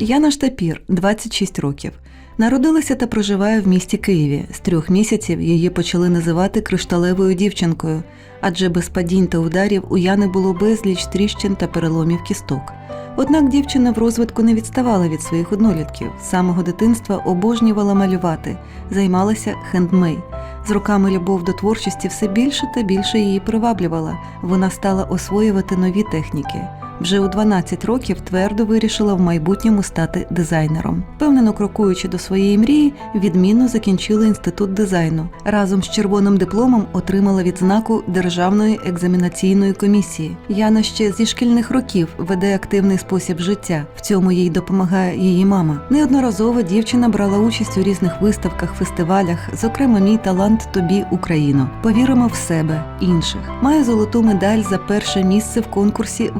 Яна Штапір, 26 років. Народилася та проживає в місті Києві. З трьох місяців її почали називати кришталевою дівчинкою, адже без падінь та ударів у Яни було безліч тріщин та переломів кісток. Однак дівчина в розвитку не відставала від своїх однолітків. З самого дитинства обожнювала малювати, займалася хендмей. З роками любов до творчості все більше та більше її приваблювала. Вона стала освоювати нові техніки. Вже у 12 років твердо вирішила в майбутньому стати дизайнером. Впевнено крокуючи до своєї мрії, відмінно закінчила інститут дизайну. Разом з червоним дипломом отримала відзнаку Державної екзаменаційної комісії. Яна ще зі шкільних років веде активний спосіб життя. В цьому їй допомагає її мама. Неодноразово дівчина брала участь у різних виставках, фестивалях, зокрема, мій талант тобі Україно. Повіримо в себе, інших. Має золоту медаль за перше місце в конкурсі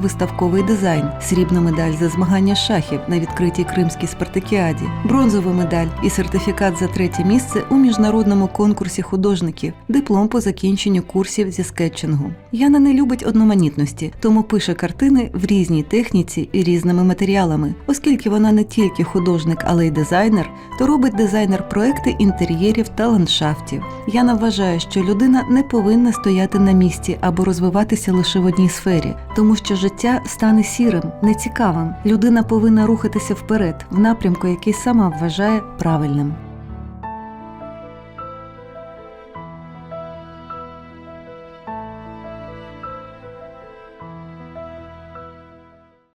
Виставковий дизайн, срібну медаль за змагання шахів на відкритій кримській спартакіаді, бронзову медаль і сертифікат за третє місце у міжнародному конкурсі художників, диплом по закінченню курсів зі скетчингу. Яна не любить одноманітності, тому пише картини в різній техніці і різними матеріалами. Оскільки вона не тільки художник, але й дизайнер, то робить дизайнер проекти інтер'єрів та ландшафтів. Яна вважає, що людина не повинна стояти на місці або розвиватися лише в одній сфері, тому що життя стане сірим, нецікавим. Людина повинна рухатися вперед в напрямку, який сама вважає правильним.